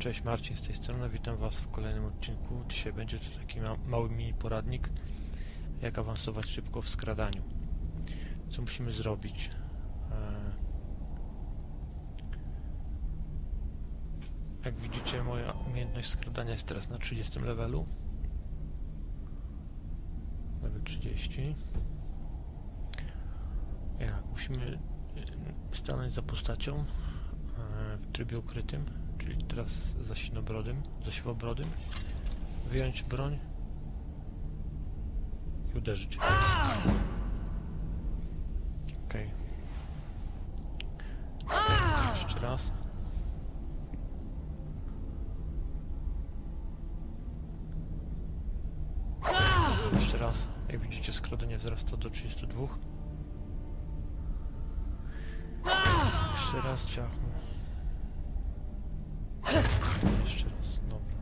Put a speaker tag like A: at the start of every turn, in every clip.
A: Cześć, Marcin z tej strony, witam Was w kolejnym odcinku. Dzisiaj będzie to taki ma mały mini poradnik, jak awansować szybko w skradaniu. Co musimy zrobić? E, Jak widzicie, moja umiejętność skradania jest teraz na 30 levelu. Level 30. Jak musimy e, stanąć za postacią e, w trybie ukrytym, czyli teraz za sinobrodym, za siwobrodym, wyjąć broń i uderzyć. Okej. Jeszcze raz. Jeszcze raz. Jak widzicie, skradanie wzrasta do 32. Jeszcze raz ciachnu. Jeszcze raz, dobra.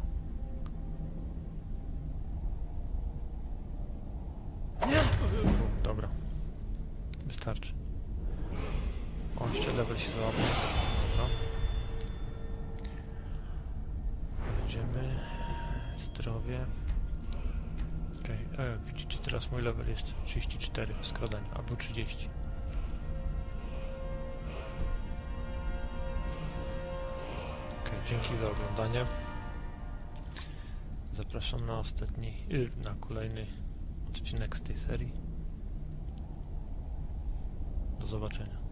A: U, Dobra. Wystarczy. O, jeszcze level się załapał. Dobra. Będziemy. Zdrowie. Okej, jak widzicie teraz mój level jest 34 w skradaniu, albo 30. dzięki za oglądanie. Zapraszam na ostatni, y, na kolejny odcinek z tej serii. Do zobaczenia.